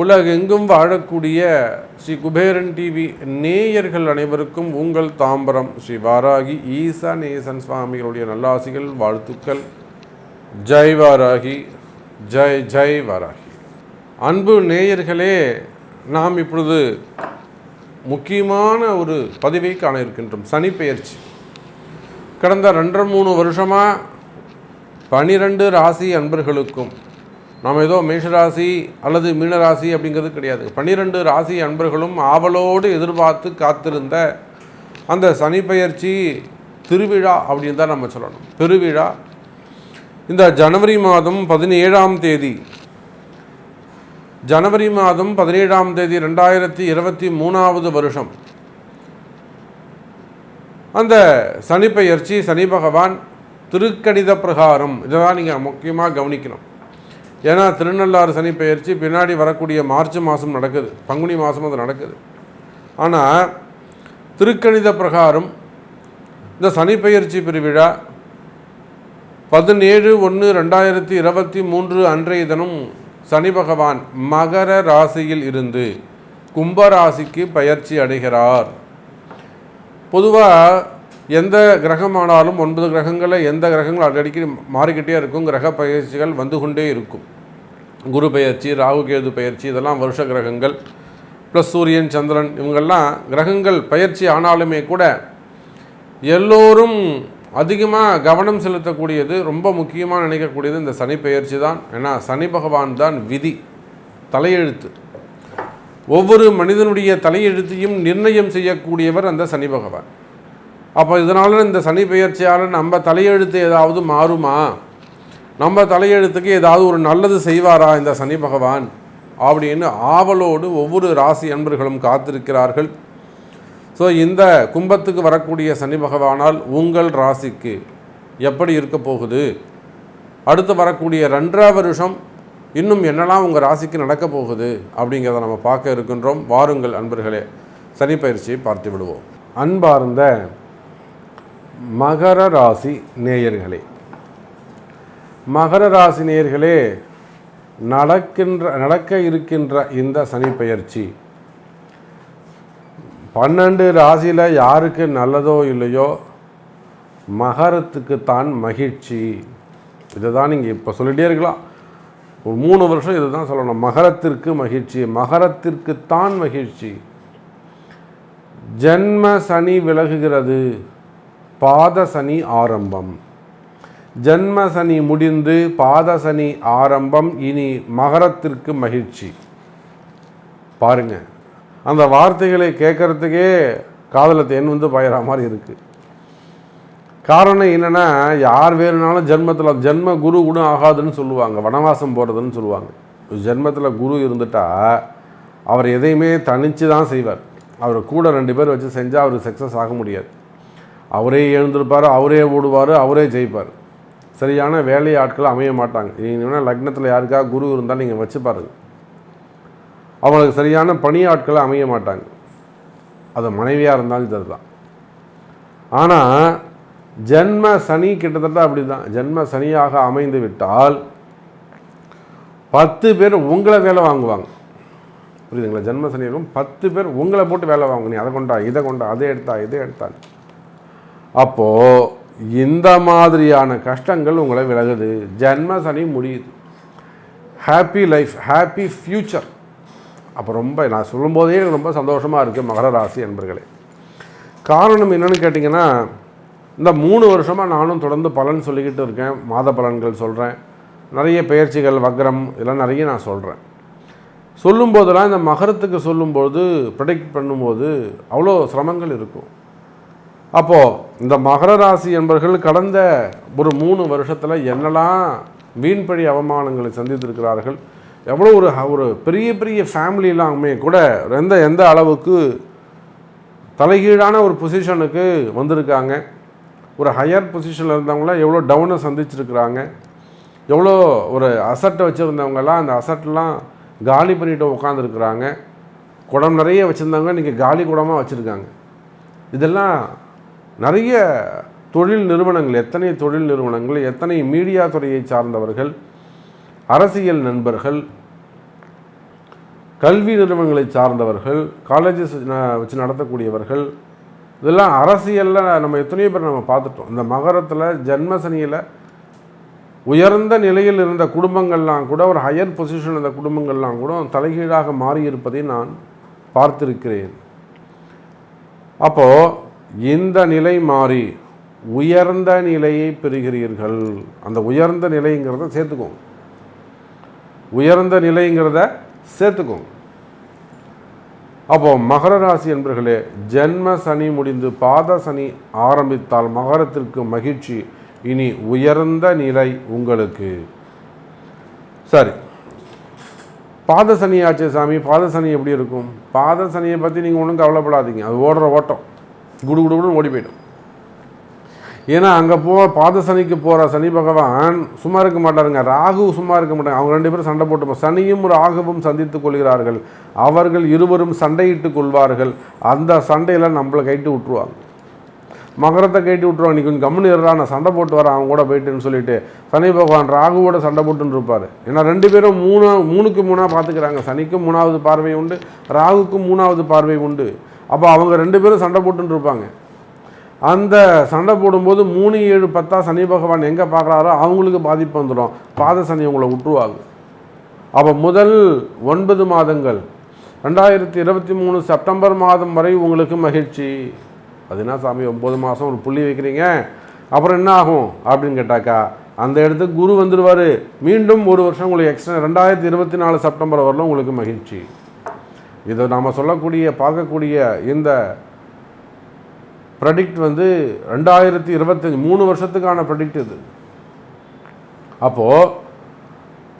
உலகெங்கும் வாழக்கூடிய ஸ்ரீ குபேரன் டிவி நேயர்கள் அனைவருக்கும் உங்கள் தாம்பரம் ஸ்ரீ வாராகி ஈசா நேசன் சுவாமிகளுடைய நல்லாசிகள் வாழ்த்துக்கள். ஜெய் வாராகி ஜெய் ஜெய் வாராகி. அன்பு நேயர்களே நாம் இப்பொழுது முக்கியமான ஒரு பதிவை காண இருக்கின்றோம். சனி பெயர்ச்சி கடந்த ரெண்டரை மூணு வருஷமாக பனிரெண்டு ராசி அன்பர்களுக்கும் நாம் ஏதோ மேஷராசி அல்லது மீனராசி அப்படிங்கிறது கிடையாது. பன்னிரெண்டு ராசி அன்பர்களும் ஆவலோடு எதிர்பார்த்து காத்திருந்த அந்த சனி பயிற்சி திருவிழா அப்படின்னு தான் நம்ம சொல்லணும். பெருவிழா இந்த ஜனவரி மாதம் பதினேழாம் தேதி ஜனவரி மாதம் பதினேழாம் தேதி ரெண்டாயிரத்தி இருபத்தி மூணாவது வருஷம். அந்த சனிப்பெயர்ச்சி சனி பகவான் திருக்கணித பிரகாரம் இதெல்லாம் நீங்கள் முக்கியமாக கவனிக்கணும். ஏன்னா திருநள்ளாறு சனி பெயர்ச்சி பின்னாடி வரக்கூடிய மார்ச் மாதம் நடக்குது. பங்குனி மாதம் அது நடக்குது. ஆனால் திருக்கணித பிரகாரம் இந்த சனி பெயர்ச்சி பெருவிழா பதினேழு ஒன்று ரெண்டாயிரத்தி இருபத்தி மூன்று அன்றைய தினம் சனி பகவான் மகர ராசியில் இருந்து கும்பராசிக்கு பயிற்சி அடைகிறார். பொதுவாக எந்த கிரகமானாலும் ஒன்பது கிரகங்களை எந்த கிரகங்கள் அடிக்கடி மாறிக்கிட்டே இருக்கும் கிரக பயிற்சிகள் வந்து கொண்டே இருக்கும். குரு பயிற்சி ராகு கேது பயிற்சி இதெல்லாம் வருஷ கிரகங்கள். ப்ளஸ் சூரியன் சந்திரன் இவங்கெல்லாம் கிரகங்கள் பயிற்சி ஆனாலுமே கூட எல்லோரும் அதிகமாக கவனம் செலுத்தக்கூடியது ரொம்ப முக்கியமாக நினைக்கக்கூடியது இந்த சனி பெயர்ச்சி தான். ஏன்னா சனி பகவான் தான் விதி தலையெழுத்து. ஒவ்வொரு மனிதனுடைய தலையெழுத்தையும் நிர்ணயம் செய்யக்கூடியவர் அந்த சனி பகவான். அப்போ இதனால் இந்த சனி பெயர்ச்சியால் நம்ம தலையெழுத்து ஏதாவது மாறுமா? நம்ம தலையெழுத்துக்கு ஏதாவது ஒரு நல்லது செய்வாரா இந்த சனி பகவான்? அப்படின்னு ஆவலோடு ஒவ்வொரு ராசி அன்பர்களும் காத்திருக்கிறார்கள். ஸோ இந்த கும்பத்துக்கு வரக்கூடிய சனி பகவானால் உங்கள் ராசிக்கு எப்படி இருக்க போகுது? அடுத்து வரக்கூடிய ரெண்டாவது வருஷம் இன்னும் என்னெல்லாம் உங்கள் ராசிக்கு நடக்க போகுது அப்படிங்கிறத நம்ம பார்க்க இருக்கின்றோம். வாருங்கள் அன்பர்களே. சனி பயிற்சியை பார்த்து விடுவோம். அன்பார்ந்த மகர ராசி நேயர்களே. மகர ராசி நேயர்களே நடக்கின்ற நடக்க இருக்கின்ற இந்த சனி பன்னெண்டு ராசியில் யாருக்கு நல்லதோ இல்லையோ மகரத்துக்கு தான் மகிழ்ச்சி. இதை தான் நீங்கள் இப்போ சொல்லிகிட்டே இருக்கலாம். ஒரு மூணு வருஷம் இது தான் சொல்லணும். மகரத்திற்கு மகிழ்ச்சி. மகரத்திற்குத்தான் மகிழ்ச்சி. ஜென்ம சனி விலகுகிறது. பாத சனி ஆரம்பம். ஜென்ம சனி முடிந்து பாத சனி ஆரம்பம். இனி மகரத்திற்கு மகிழ்ச்சி. பாருங்க. அந்த வார்த்தைகளை கேட்கறதுக்கே காதல தேன் வந்து பாயிற மாதிரி இருக்குது காரணம் என்னென்னா யார் வேணுனாலும் ஜென்மத்தில் ஜென்ம குரு கூட ஆகாதுன்னு சொல்லுவாங்க. வனவாசம் போகிறதுன்னு சொல்லுவாங்க. ஜென்மத்தில் குரு இருந்துட்டா அவர் எதையுமே தனித்து தான் செய்வார். அவர் கூட ரெண்டு பேர் வச்சு செஞ்சால் அவர் சக்ஸஸ் ஆக முடியாது. அவரே எழுந்திருப்பார் அவரே ஓடுவார் அவரே ஜெயிப்பார். சரியான வேலை ஆட்கள் அமைய மாட்டாங்க. நீங்கள் வேணால் லக்னத்தில் யாருக்கா குரு இருந்தால் நீங்கள் வச்சு பாருங்கள் அவங்களுக்கு சரியான பணி ஆட்களை அமைய மாட்டாங்க. அது மனைவியாக இருந்தாலும் சரிதான். ஆனால் ஜென்ம சனி கிட்டத்தட்ட அப்படி தான் ஜென்ம சனியாக அமைந்து விட்டால் பத்து பேர் உங்களை வேலை வாங்குவாங்க. புரியுதுங்களா? ஜென்ம சனி இருக்கும் பத்து பேர் உங்களை போட்டு வேலை வாங்க நீ அதை கொண்டா இதை கொண்டா அதை எடுத்தா இதை எடுத்தான் அப்போது இந்த மாதிரியான கஷ்டங்கள் உங்களை விலகுது. ஜென்ம சனி முடியுது. ஹாப்பி லைஃப் ஹாப்பி ஃப்யூச்சர் அப்போ ரொம்ப நான் சொல்லும்போதே எனக்கு ரொம்ப சந்தோஷமாக இருக்குது மகர ராசி என்பர்களே காரணம் என்னென்னு கேட்டிங்கன்னா இந்த மூணு வருஷமாக நானும் தொடர்ந்து பலன் சொல்லிக்கிட்டு இருக்கேன். மாத பலன்கள் சொல்கிறேன் நிறைய பயிற்சிகள் வக்ரம் இதெல்லாம் நிறைய நான் சொல்கிறேன் சொல்லும்போதெல்லாம் இந்த மகரத்துக்கு சொல்லும்போது ப்ரொடெக்ட் பண்ணும்போது அவ்வளோ சிரமங்கள் இருக்கும். அப்போது இந்த மகர ராசி என்பவர்கள் கடந்த ஒரு மூணு வருஷத்தில் என்னெல்லாம் வீண்பழி அவமானங்களை சந்தித்திருக்கிறார்கள். எவ்வளோ ஒரு ஒரு பெரிய பெரிய ஃபேமிலிலாமே கூட எந்த எந்த அளவுக்கு தலைகீழான ஒரு பொசிஷனுக்கு வந்திருக்காங்க. ஒரு ஹையர் பொசிஷனில் இருந்தவங்களாம் எவ்வளோ டவுனை சந்திச்சிருக்கிறாங்க? எவ்வளோ ஒரு அசட்டை வச்சுருந்தவங்கலாம் அந்த அசட்லாம் காலி பண்ணிட்டு உட்காந்துருக்குறாங்க குடம் நிறைய வச்சுருந்தவங்க இன்றைக்கி காலி குடமாக வச்சுருக்காங்க. இதெல்லாம் நிறைய தொழில் நிறுவனங்கள் எத்தனை தொழில் நிறுவனங்கள் எத்தனை மீடியா துறையை சார்ந்தவர்கள் அரசியல் நண்பர்கள் கல்வி நிறுவனங்களை சார்ந்தவர்கள் காலேஜஸ் வச்சு நடத்தக்கூடியவர்கள் இதெல்லாம் அரசியலில் நம்ம எத்தனையோ பேர் நம்ம பார்த்துட்டோம். இந்த மகரத்தில் ஜென்மசனியில் உயர்ந்த நிலையில் இருந்த குடும்பங்கள்லாம் கூட ஒரு ஹையர் பொசிஷன் இருந்த குடும்பங்கள்லாம் கூட தலைகீழாக மாறியிருப்பதை நான் பார்த்திருக்கிறேன். அப்போது இந்த நிலை மாறி உயர்ந்த நிலையை பெறுகிறீர்கள். அந்த உயர்ந்த நிலைங்கிறத சேர்த்துக்கோங்க. உயர்ந்த நிலைங்கிறத சேர்த்துக்கோங்க. அப்போ மகர ராசி என்பர்களே ஜென்ம சனி முடிந்து பாத சனி ஆரம்பித்தால் மகரத்திற்கு மகிழ்ச்சி இனி உயர்ந்த நிலை உங்களுக்கு. சரி. பாத சனி ஆச்சு சாமி பாத சனி எப்படி இருக்கும்? பாத சனியை பற்றி நீங்கள் ஒன்றும் கவலைப்படாதீங்க. அது ஓடுற ஓட்டம். குடு குடுன்னு ஓடி போயிடும். ஏன்னா அங்கே போ பாத சனிக்கு போகிற சனி பகவான் சும்மா இருக்க மாட்டாருங்க. ராகு சும்மா இருக்க மாட்டாங்க. அவங்க ரெண்டு பேரும் சண்டை போட்டு சனியும் ராகுவும் சந்தித்துக் கொள்கிறார்கள். அவர்கள் இருவரும் சண்டையிட்டு கொள்வார்கள். அந்த சண்டையில் நம்மளை கைட்டு விட்டுருவாங்க. மகரத்தை கைட்டு விட்டுருவாங்க. நீ கொஞ்சம் கம்முன்னு இருறா நான் சண்டை போட்டு வரேன் அவங்க கூட போயிட்டுன்னு சொல்லிட்டு சனி பகவான் ராகுவோட சண்டை போட்டுன்னு இருப்பார். ஏன்னா ரெண்டு பேரும் மூணு மூணுக்கு மூணாக பார்த்துக்கிறாங்க சனிக்கும் மூணாவது பார்வை உண்டு ராகுக்கும் மூணாவது பார்வை உண்டு. அப்போ அவங்க ரெண்டு பேரும் சண்டை போட்டுன்னு இருப்பாங்க. அந்த சண்டை போடும்போது மூணு ஏழு பத்தா சனி பகவான் எங்கே பார்க்குறாரோ அவங்களுக்கு பாதிப்பு வந்துடும். பாத சனி உங்களை விட்டுருவாங்க அப்போ முதல் ஒன்பது மாதங்கள். ரெண்டாயிரத்தி இருபத்தி மூணு செப்டம்பர் மாதம் வரை உங்களுக்கு மகிழ்ச்சி. அது என்ன சாமி ஒம்பது மாதம் ஒரு புள்ளி வைக்கிறீங்க. அப்புறம் என்ன ஆகும் அப்படின்னு கேட்டாக்கா அந்த இடத்துக்கு குரு வந்துடுவார் மீண்டும் ஒரு வருஷம் உங்களுக்கு எக்ஸ்ட்ரா ரெண்டாயிரத்தி இருபத்தி நாலு செப்டம்பர் வரலும் உங்களுக்கு மகிழ்ச்சி. இதை நாம் சொல்லக்கூடிய பார்க்கக்கூடிய இந்த ப்ரடிக்ட் வந்து ரெண்டாயிரத்தி இருபத்தஞ்சி மூணு வருஷத்துக்கான ப்ரடிக்ட் இது. அப்போது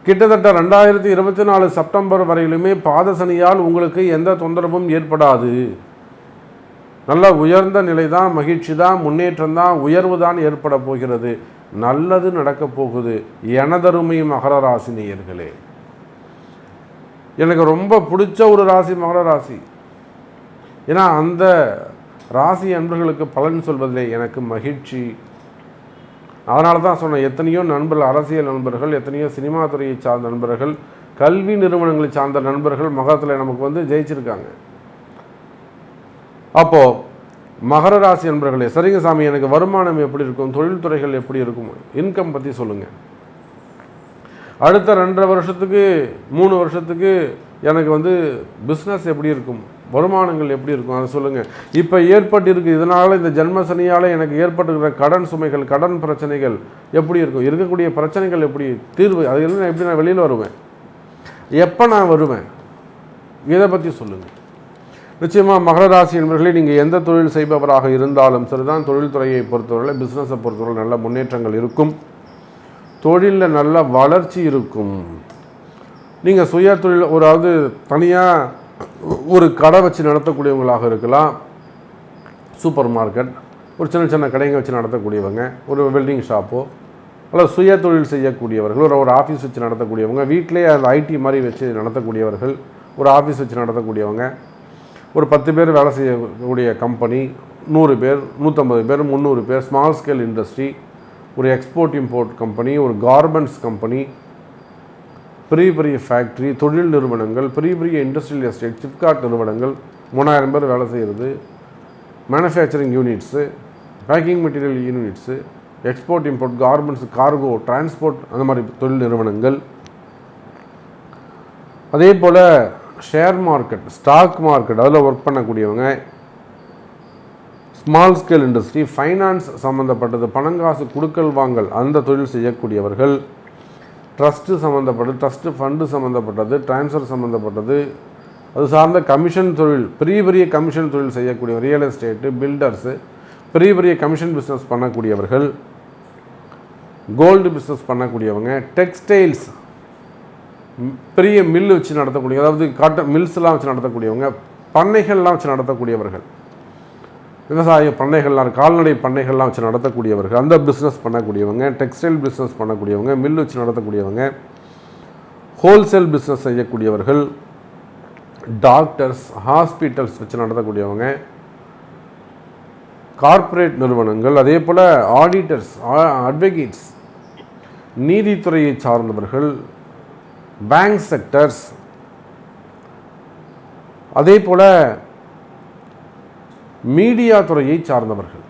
கிட்டத்தட்ட ரெண்டாயிரத்தி இருபத்தி நாலு செப்டம்பர் வரையிலுமே பாதசனியால் உங்களுக்கு எந்த தொந்தரவும் ஏற்படாது. நல்ல உயர்ந்த நிலை தான் மகிழ்ச்சி தான் முன்னேற்றம் தான் உயர்வு தான் ஏற்பட போகிறது. நல்லது நடக்கப் போகுது. எனதருமை மகர ராசி நேயர்களே. எனக்கு ரொம்ப பிடிச்ச ஒரு ராசி மகர ராசி. ஏன்னா அந்த ராசி அன்பர்களுக்கு பலன் சொல்வதிலே எனக்கு மகிழ்ச்சி. அதனால தான் சொன்னேன் எத்தனையோ நண்பர்கள் அரசியல் நண்பர்கள் எத்தனையோ சினிமா துறையை சார்ந்த நண்பர்கள் கல்வி நிறுவனங்களை சார்ந்த நண்பர்கள் மகரத்தில் நமக்கு வந்து ஜெயிச்சிருக்காங்க. அப்போது மகர ராசி நண்பர்களே சரிங்க சாமி எனக்கு வருமானம் எப்படி இருக்கும் தொழில்துறைகள் எப்படி இருக்கும் இன்கம் பற்றி சொல்லுங்கள் அடுத்த ரெண்டரை வருஷத்துக்கு மூணு வருஷத்துக்கு எனக்கு வந்து பிஸ்னஸ் எப்படி இருக்கும் வருமானங்கள் எப்படி இருக்கும்? அதை சொல்லுங்கள் இப்போ ஏற்பட்டிருக்கு இதனால் இந்த ஜென்மசனியால் எனக்கு ஏற்பட்டிருக்கிற கடன் சுமைகள் கடன் பிரச்சனைகள் எப்படி இருக்கும்? இருக்கக்கூடிய பிரச்சனைகள் எப்படி? தீர்வு அது நான் எப்படி நான் வெளியில் வருவேன்? எப்போ நான் வருவேன்? இதை பற்றி சொல்லுங்கள் நிச்சயமாக மகர ராசி என்பர்களே நீங்கள் எந்த தொழில் செய்பவராக இருந்தாலும் சரிதான் தொழில்துறையை பொறுத்தவரை பிஸ்னஸை பொறுத்தவரை நல்ல முன்னேற்றங்கள் இருக்கும். தொழிலில் நல்ல வளர்ச்சி இருக்கும். நீங்கள் சுய தொழில் ஒரு அதாவது தனியாக ஒரு கடை வச்சு நடத்தக்கூடியவங்களாக இருக்கலாம் சூப்பர் மார்க்கெட் ஒரு சின்ன சின்ன கடைங்க வச்சு நடத்தக்கூடியவங்க ஒரு வெல்டிங் ஷாப்போ அல்லது சுய தொழில் செய்யக்கூடியவர்கள் ஒரு ஒரு ஆஃபீஸ் வச்சு நடத்தக்கூடியவங்க வீட்டிலேயே அந்த ஐடி மாதிரி வச்சு நடத்தக்கூடியவர்கள் ஒரு ஆஃபீஸ் வச்சு நடத்தக்கூடியவங்க ஒரு பத்து பேர் வேலை செய்யக்கூடிய கம்பெனி நூறு பேர் நூற்றம்பது பேர் முந்நூறு பேர் ஸ்மால் ஸ்கேல் இண்டஸ்ட்ரி ஒரு எக்ஸ்போர்ட் இம்போர்ட் கம்பெனி ஒரு கார்மெண்ட்ஸ் கம்பெனி பெரிய பெரிய ஃபேக்ட்ரி தொழில் நிறுவனங்கள் பெரிய பெரிய இண்டஸ்ட்ரியல் எஸ்டேட் சிப்காட் நிறுவனங்கள் மூணாயிரம் பேர் வேலை செய்கிறது manufacturing units packing material units export import garments cargo transport அந்த மாதிரி தொழில் நிறுவனங்கள். அதே போல் ஷேர் மார்க்கெட் ஸ்டாக் மார்க்கெட் அதில் ஒர்க் பண்ணக்கூடியவங்க ஸ்மால் ஸ்கேல் இண்டஸ்ட்ரி ஃபைனான்ஸ் சம்மந்தப்பட்டது பணங்காசு கொடுக்கல் வாங்கல் அந்த தொழில் செய்யக்கூடியவர்கள். ட்ரஸ்ட்டு சம்மந்தப்பட்டது ட்ரஸ்ட்டு ஃபண்டு சம்மந்தப்பட்டது ட்ரான்ஸ்ஃபர் சம்மந்தப்பட்டது அது சார்ந்த கமிஷன் தொழில் பெரிய பெரிய கமிஷன் தொழில் செய்யக்கூடிய ரியல் எஸ்டேட்டு பில்டர்ஸு பெரிய பெரிய கமிஷன் பிஸ்னஸ் பண்ணக்கூடியவர்கள் கோல்டு பிஸ்னஸ் பண்ணக்கூடியவங்க டெக்ஸ்டைல்ஸ் பெரிய மில்லு வச்சு நடத்தக்கூடிய அதாவது காட்டன் மில்ஸ்லாம் வச்சு நடத்தக்கூடியவங்க பண்ணைகள்லாம் வச்சு நடத்தக்கூடியவர்கள். விவசாய பண்ணைகள்லாம் கால்நடை பண்ணைகள்லாம் வச்சு நடத்தக்கூடியவர்கள் அந்த பிஸ்னஸ் பண்ணக்கூடியவங்க டெக்ஸ்டைல் பிஸ்னஸ் பண்ணக்கூடியவங்க மில் வச்சு நடத்தக்கூடியவங்க ஹோல்சேல் பிஸ்னஸ் செய்யக்கூடியவர்கள் டாக்டர்ஸ் ஹாஸ்பிட்டல்ஸ் வச்சு நடத்தக்கூடியவங்க கார்ப்பரேட் நிறுவனங்கள் அதே போல் ஆடிட்டர்ஸ் அட்வொகேட்ஸ் நீதித்துறையை சார்ந்தவர்கள் பேங்க் செக்டர்ஸ் அதே போல் மீடியா துறையை சார்ந்தவர்கள்.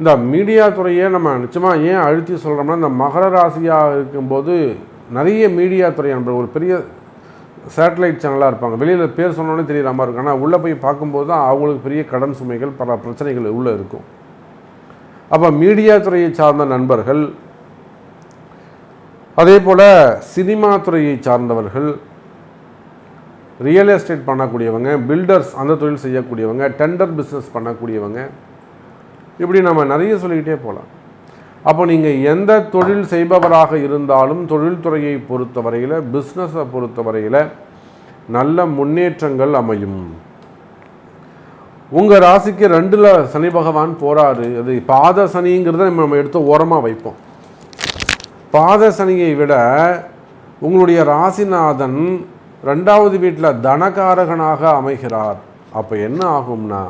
இந்த மீடியா துறையை நம்ம நிச்சயமாக ஏன் அழுத்தி சொல்கிறோம்னா இந்த மகர ராசியாக இருக்கும்போது நிறைய மீடியா துறை நண்பர்கள் ஒரு பெரிய சேட்டலைட் சேனலாக இருப்பாங்க. வெளியில் பேர் சொன்னோன்னே தெரியற மாதிரி இருக்கும். ஆனால் உள்ளே போய் பார்க்கும்போது தான் அவங்களுக்கு பெரிய கடன் சுமைகள் பல பிரச்சனைகள் உள்ளே இருக்கும். அப்போ மீடியா துறையை சார்ந்த நண்பர்கள் அதே போல் சினிமா துறையை சார்ந்தவர்கள் ரியல் எஸ்டேட் பண்ணக்கூடியவங்க பில்டர்ஸ் அந்த தொழில் செய்யக்கூடியவங்க டெண்டர் பிஸ்னஸ் பண்ணக்கூடியவங்க இப்படி நம்ம நிறைய சொல்லிக்கிட்டே போகலாம் அப்போ நீங்கள் எந்த தொழில் செய்பவராக இருந்தாலும் தொழில்துறையை பொறுத்தவரையில் பிஸ்னஸை பொறுத்தவரையில் நல்ல முன்னேற்றங்கள் அமையும். உங்கள் ராசிக்கு ரெண்டில் சனி பகவான் போகிறாரு அது பாத சனிங்கிறத நம்ம எடுத்து ஓரமாக வைப்போம். பாத சனியை விட உங்களுடைய ராசிநாதன் ரெண்டாவது வீட்டில் தனகாரகனாக அமைகிறார். அப்போ என்ன ஆகும்னா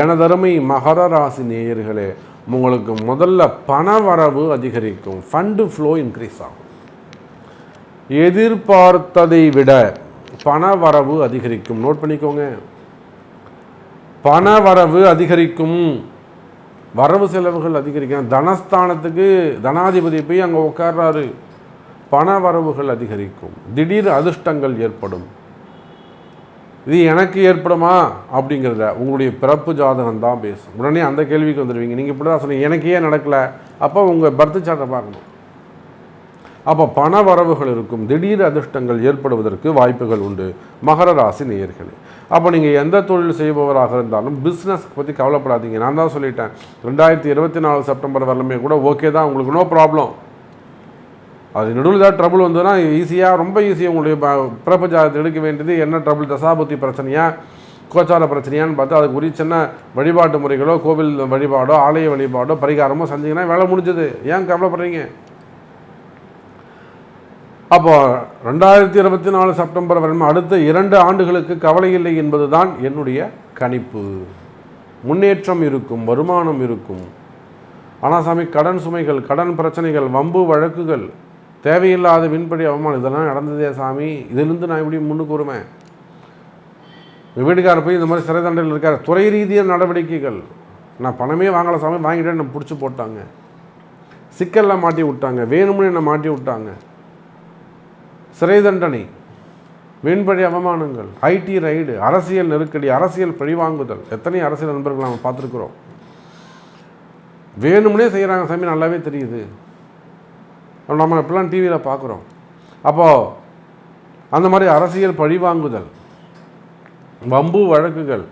எனதருமை மகர ராசி நேயர்களே உங்களுக்கு முதல்ல பண வரவு அதிகரிக்கும். ஃபண்டு ஃப்ளோ இன்க்ரீஸ் ஆகும். எதிர்பார்த்ததை விட பண வரவு அதிகரிக்கும். நோட் பண்ணிக்கோங்க. பண வரவு அதிகரிக்கும். வரவு செலவுகள் அதிகரிக்கும். தனஸ்தானத்துக்கு தனாதிபதி போய் அங்கே உட்கார்றாரு பண வரவுகள் அதிகரிக்கும். திடீர் அதிர்ஷ்டங்கள் ஏற்படும். இது எனக்கு ஏற்படுமா? அப்படிங்கிறத உங்களுடைய பிறப்பு ஜாதகம் தான் பேசும். உடனே அந்த கேள்விக்கு வந்துடுவீங்க நீங்கள் இப்படி தான் சொன்னீங்க. எனக்கு ஏன் நடக்கலை. அப்போ உங்கள் பர்த் சார்ட்டை பார்க்கணும். அப்போ பண வரவுகள் இருக்கும். திடீர் அதிர்ஷ்டங்கள் ஏற்படுவதற்கு வாய்ப்புகள் உண்டு. மகர ராசி நேயர்களே. அப்போ நீங்கள் எந்த தொழில் செய்பவராக இருந்தாலும் பிஸ்னஸ் பற்றி கவலைப்படாதீங்க. நான் தான் சொல்லிட்டேன். ரெண்டாயிரத்தி இருபத்தி நாலு செப்டம்பர் வரலுமே கூட ஓகே தான். உங்களுக்கு நோ ப்ராப்ளம் அது நடுவில் ஏதாவது ட்ரபுள் வந்ததுன்னா ஈஸியாக ரொம்ப ஈஸியாக உங்களுடைய ப- பிறப்பு ஜாதகத்தை எடுக்க வேண்டியது என்ன ட்ரபுள் தசாபுத்தி பிரச்சனையா கோச்சார பிரச்சனையான்னு பார்த்து அதுக்கு உரிய சின்ன வழிபாட்டு முறைகளோ கோவில் வழிபாடோ ஆலய வழிபாடோ பரிகாரமோ செஞ்சீங்கன்னா வேலை முடிஞ்சது. ஏன் கவலைப்படுறீங்க? அப்போ ரெண்டாயிரத்தி இருபத்தி நாலு செப்டம்பர் வரும் அடுத்த இரண்டு ஆண்டுகளுக்கு கவலை இல்லை என்பதுதான் என்னுடைய கணிப்பு. முன்னேற்றம் இருக்கும் வருமானம் இருக்கும். ஆனால் சாமி கடன் சுமைகள் கடன் பிரச்சனைகள் வம்பு வழக்குகள் தேவையில்லாத விண்படி அவமானம் இதெல்லாம் நடந்ததே சாமி. இதிலிருந்து நான் எப்படி முன்னுக்கு வருவேன்? வீட்டுக்காரர் போய் இந்த மாதிரி சிறை தண்டனையில் இருக்கார். துறை ரீதியான நடவடிக்கைகள். நான் பணமே வாங்கலை சாமி வாங்கிட்டேன் என்னை பிடிச்சி போட்டாங்க. சிக்கலில் மாட்டி விட்டாங்க வேணும்னு என்னை மாட்டி விட்டாங்க. சிறை தண்டனை வீண்படி அவமானங்கள் ஐடி ரைடு அரசியல் நெருக்கடி அரசியல் பழிவாங்குதல். எத்தனை அரசியல் நண்பர்கள் நாங்கள் பார்த்துருக்குறோம். வேணும்னே செய்கிறாங்க சாமி நல்லாவே தெரியுது. நம்ம இப்பெல்லாம் டிவியில் பார்க்குறோம். அப்போது அந்த மாதிரி அரசியல் பழிவாங்குதல் வம்பு வழக்குகள்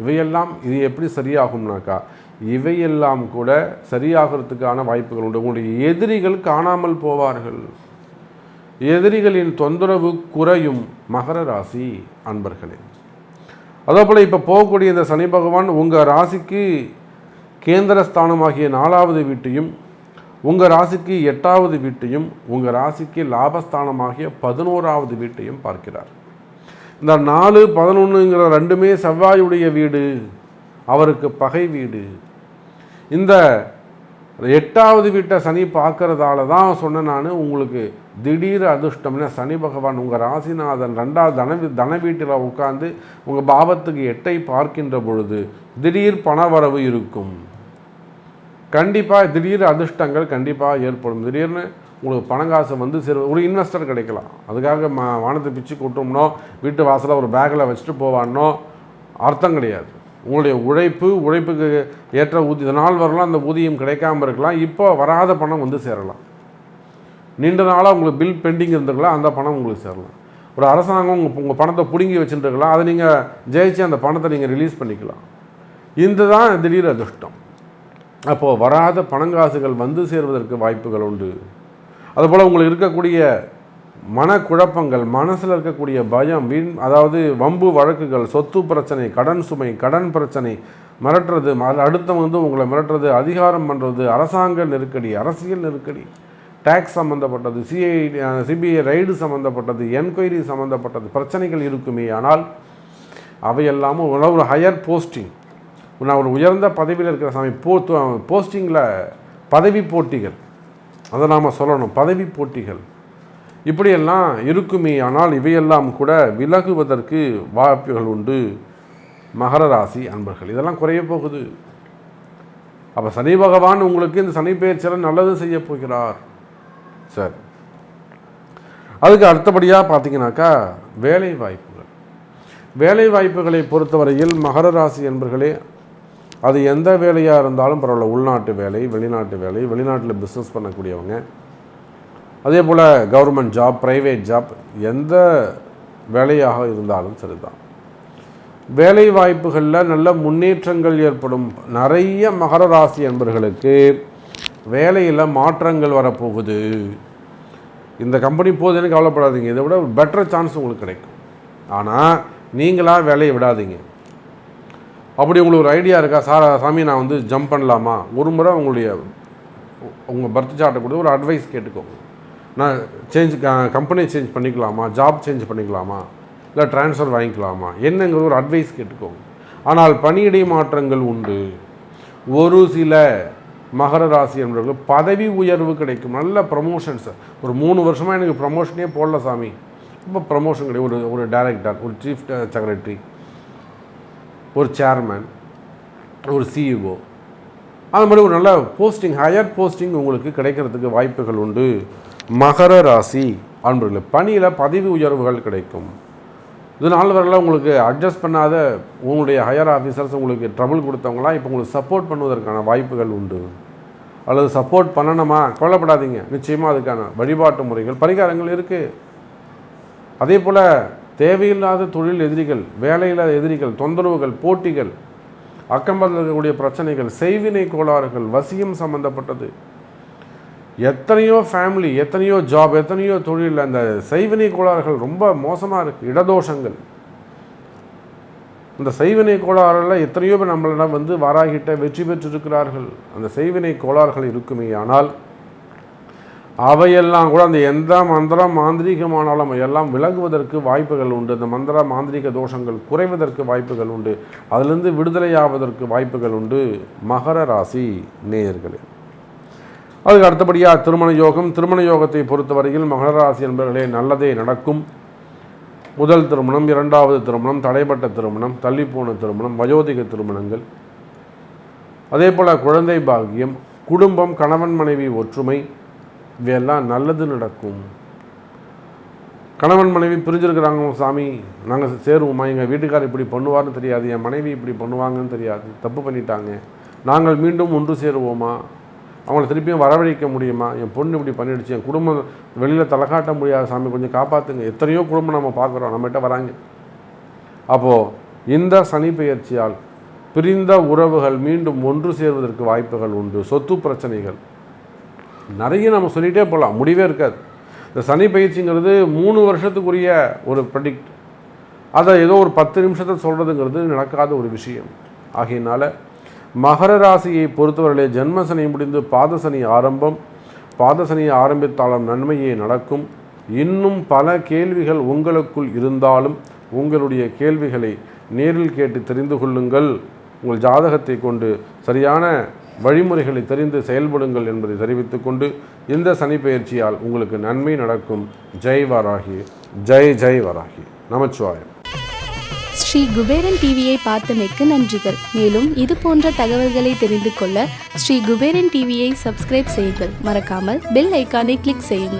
இவையெல்லாம் இது எப்படி சரியாகும்னாக்கா இவையெல்லாம் கூட சரியாகிறதுக்கான வாய்ப்புகள் உண்டு. உங்களுடைய எதிரிகள் காணாமல் போவார்கள். எதிரிகளின் தொந்தரவு குறையும் மகர ராசி அன்பர்களே. அதே போல் இப்போ போகக்கூடிய இந்த சனி பகவான் உங்கள் ராசிக்கு கேந்திரஸ்தானமாகிய நாலாவது வீட்டையும் உங்கள் ராசிக்கு எட்டாவது வீட்டையும் உங்கள் ராசிக்கு லாபஸ்தானமாகிய பதினோராவது வீட்டையும் பார்க்கிறார். இந்த நாலு பதினொன்றுங்கிற ரெண்டுமே செவ்வாயுடைய வீடு அவருக்கு பகை வீடு. இந்த எட்டாவது வீட்டை சனி பார்க்கறதால தான் சொன்னேன் நான் உங்களுக்கு திடீர் அதிர்ஷ்டம்னா சனி பகவான் உங்கள் ராசிநாதன் ரெண்டாவது தன தன வீட்டில் உட்காந்து உங்கள் பாவத்துக்கு எட்டை பார்க்கின்ற பொழுது திடீர் பணவரவு இருக்கும். கண்டிப்பாக திடீர் அதிர்ஷ்டங்கள் கண்டிப்பாக ஏற்படும். திடீர்னு உங்களுக்கு பணங்காசு வந்து சிறு ஒரு இன்வெஸ்டர் கிடைக்கலாம். அதுக்காக மா வானத்தை பிச்சு கூட்டோம்னோ வீட்டு வாசலில் ஒரு பேக்கில் வச்சுட்டு போவானோ அர்த்தம் கிடையாது. உங்களுடைய உழைப்பு உழைப்புக்கு ஏற்ற ஊதி நாள் வரலாம் அந்த ஊதியம் கிடைக்காம இருக்கலாம். இப்போ வராத பணம் வந்து சேரலாம். நீண்ட நாளாக உங்களுக்கு பில் பெண்டிங் இருந்திருக்கலாம் அந்த பணம் உங்களுக்கு சேரலாம். ஒரு அரசாங்கம் உங்கள் உங்கள் பணத்தை பிடுங்கி வச்சுட்டுருக்கலாம் அதை நீங்கள் ஜெயிச்சு அந்த பணத்தை நீங்கள் ரிலீஸ் பண்ணிக்கலாம். இந்த தான் திடீர் அதிர்ஷ்டம். அப்போது வராத பணங்காசுகள் வந்து சேர்வதற்கு வாய்ப்புகள் உண்டு. அதுபோல் உங்களுக்கு இருக்கக்கூடிய மனக்குழப்பங்கள் மனசில் இருக்கக்கூடிய பயம் வீண் அதாவது வம்பு வழக்குகள் சொத்து பிரச்சனை கடன் சுமை கடன் பிரச்சனை மிரட்டுறது ம- அடுத்தவங்க வந்து உங்களை மிரட்டுறது அதிகாரம் பண்ணுறது அரசாங்க நெருக்கடி அரசியல் நெருக்கடி டேக்ஸ் சம்மந்தப்பட்டது சிஐ சிபிஐ ரைடு சம்மந்தப்பட்டது என்கொயரி சம்மந்தப்பட்டது பிரச்சனைகள் இருக்குமே ஆனால் அவையெல்லாமும் ஒரு ஹையர் போஸ்டிங் நான் ஒரு உயர்ந்த பதவியில் இருக்கிற சாமி போ போஸ்டிங்கில் பதவி போட்டிகள். அதை நாம் சொல்லணும் பதவி போட்டிகள். இப்படியெல்லாம் இருக்குமே ஆனால் இவையெல்லாம் கூட விலகுவதற்கு வாய்ப்புகள் உண்டு. மகர ராசி அன்பர்கள் இதெல்லாம் குறைய போகுது. அப்போ சனி பகவான் உங்களுக்கு இந்த சனி பெயர்ச்சியில் நல்லது செய்ய போகிறார். சரி. அதுக்கு அடுத்தபடியாக பார்த்தீங்கன்னாக்கா வேலை வாய்ப்புகள் வேலை வாய்ப்புகளை பொறுத்தவரையில் மகர ராசி என்பர்களே அது எந்த வேலையாக இருந்தாலும் பரவாயில்ல உள்நாட்டு வேலை வெளிநாட்டு வேலை வெளிநாட்டில் பிஸ்னஸ் பண்ணக்கூடியவங்க. அதே போல் கவர்மெண்ட் ஜாப் ப்ரைவேட் ஜாப் எந்த வேலையாக இருந்தாலும் சரிதான். வேலை வாய்ப்புகளில் நல்ல முன்னேற்றங்கள் ஏற்படும். நிறைய மகர ராசி என்பர்களுக்கு வேலையில் மாற்றங்கள் வரப்போகுது. இந்த கம்பெனி போகுதுன்னு கவலைப்படாதீங்க. இதை விட பெட்டர் சான்ஸ் உங்களுக்கு கிடைக்கும். ஆனால் நீங்களாக வேலையை விடாதீங்க. அப்படி உங்களுக்கு ஒரு ஐடியா இருக்கா? சார் சாமி நான் வந்து ஜம்ப் பண்ணலாமா? ஒரு முறை உங்களுடைய உங்கள் பர்த் சார்ட்டை கொடுத்து ஒரு அட்வைஸ் கேட்டுக்கோங்க நான் சேஞ்ச் கம்பெனி சேஞ்ச் பண்ணிக்கலாமா? ஜாப் சேஞ்ச் பண்ணிக்கலாமா? இல்லை ட்ரான்ஸ்ஃபர் வாங்கிக்கலாமா? என்னங்கிற ஒரு அட்வைஸ் கேட்டுக்கோங்க ஆனால் பணியிடை மாற்றங்கள் உண்டு. ஒரு சில மகர ராசி என்பவர்கள் பதவி உயர்வு கிடைக்கும். நல்ல ப்ரமோஷன்ஸ் ஒரு மூணு வருஷமாக எனக்கு ப்ரமோஷனே போடல சாமி. இப்போ ப்ரமோஷன் கிடைக்கும் ஒரு ஒரு டைரக்டர் ஒரு சீஃப் செக்ரட்டரி ஒரு சேர்மேன் ஒரு சிஇஓ அது மாதிரி ஒரு நல்ல போஸ்டிங் ஹையர் போஸ்டிங் உங்களுக்கு கிடைக்கிறதுக்கு வாய்ப்புகள் உண்டு. மகர ராசி அன்பர்களே பணியில் பதவி உயர்வுகள் கிடைக்கும். இது நாள் வரலாம் உங்களுக்கு அட்ஜஸ்ட் பண்ணாத உங்களுடைய ஹையர் ஆஃபீஸர்ஸ் உங்களுக்கு ட்ரபுள் கொடுத்தவங்களாம் இப்போ உங்களுக்கு சப்போர்ட் பண்ணுவதற்கான வாய்ப்புகள் உண்டு. அல்லது சப்போர்ட் பண்ணணுமா? கவலைப்படாதீங்க. நிச்சயமாக அதுக்கான வழிபாட்டு முறைகள் பரிகாரங்கள் இருக்குது அதே போல் தேவையில்லாத தொழில் எதிரிகள் வேலையில்லாத எதிரிகள் தொந்தரவுகள் போட்டிகள் அக்கம்பத்தில் இருக்கக்கூடிய பிரச்சனைகள் செய்வினை கோளாறுகள் வசியம் சம்பந்தப்பட்டது. எத்தனையோ ஃபேமிலி எத்தனையோ ஜாப் எத்தனையோ தொழில் அந்த செய்வினை கோளாறுகள் ரொம்ப மோசமாக இருக்குது இடதோஷங்கள். இந்த செய்வினை கோளாறுல எத்தனையோ பேர் நம்மளிடம் வந்து வாராகிட்ட வெற்றி பெற்றிருக்கிறார்கள். அந்த செய்வினை கோளாறுகள் இருக்குமே ஆனால் அவையெல்லாம் கூட அந்த எந்த மந்திரம் மாந்திரீகமானாலும் எல்லாம் விலகுவதற்கு வாய்ப்புகள் உண்டு. இந்த மந்திர மாந்திரிக தோஷங்கள் குறைவதற்கு வாய்ப்புகள் உண்டு. அதிலிருந்து விடுதலையாவதற்கு வாய்ப்புகள் உண்டு. மகர ராசி நேயர்களே. அதுக்கு அடுத்தபடியாக திருமண யோகம். திருமண யோகத்தை பொறுத்தவரையில் மகர ராசி என்பவர்களே நல்லதே நடக்கும். முதல் திருமணம் இரண்டாவது திருமணம் தடைப்பட்ட திருமணம் தள்ளிப்போன திருமணம் வயோதிக திருமணங்கள். அதே போல் குழந்தை பாக்கியம் குடும்பம் கணவன் மனைவி ஒற்றுமை இவையெல்லாம் நல்லது நடக்கும். கணவன் மனைவி பிரிஞ்சிருக்கிறாங்க சாமி நாங்கள் சேருவோமா? எங்கள் வீட்டுக்கார் இப்படி பண்ணுவார்னு தெரியாது. என் மனைவி இப்படி பண்ணுவாங்கன்னு தெரியாது. தப்பு பண்ணிட்டாங்க. நாங்கள் மீண்டும் ஒன்று சேருவோமா? அவங்கள திருப்பியும் வரவழைக்க முடியுமா? என் பொண்ணு இப்படி பண்ணிடுச்சு. என் குடும்பம் வெளியில் தலை காட்ட முடியாத சாமி. கொஞ்சம் காப்பாற்றுங்க எத்தனையோ குடும்பம் நம்ம பார்க்குறோம். நம்மகிட்ட வராங்க. அப்போது இந்த சனி பெயர்ச்சியால் பிரிந்த உறவுகள் மீண்டும் ஒன்று சேர்வதற்கு வாய்ப்புகள் உண்டு. சொத்து பிரச்சனைகள். நிறைய நம்ம சொல்லிகிட்டே போகலாம் முடிவே இருக்காது. இந்த சனி பயிற்சிங்கிறது மூணு வருஷத்துக்குரிய ஒரு ப்ரடிக்ட் அதை ஏதோ ஒரு பத்து நிமிஷத்தை சொல்கிறதுங்கிறது நடக்காத ஒரு விஷயம். ஆகையினால மகர ராசியை பொறுத்தவரையிலே ஜென்மசனி முடிந்து பாதசனி ஆரம்பம். பாதசனி ஆரம்பித்தாலும் நன்மையே நடக்கும். இன்னும் பல கேள்விகள் உங்களுக்குள் இருந்தாலும் உங்களுடைய கேள்விகளை நேரில் கேட்டு தெரிந்து கொள்ளுங்கள். உங்கள் ஜாதகத்தை கொண்டு சரியான வழிமுறைகளை தெரிந்து செயல்படுங்கள் என்பதை தெரிவித்துக்கொண்டு இந்த சனி பயிற்சியால் உங்களுக்கு நன்மை நடக்கும். ஜெய் வராகி ஜெய் ஜெய் வராகி. நமச்சிவாயம். ஸ்ரீ குபேரன் டிவியை பார்த்தமைக்கு நன்றிகள். மேலும் இது போன்ற தகவல்களை தெரிந்து கொள்ள ஸ்ரீ குபேரன் டிவியை சப்ஸ்கிரைப் செய்யுங்கள். மறக்காமல் பெல் ஐக்கானை கிளிக் செய்யுங்கள்.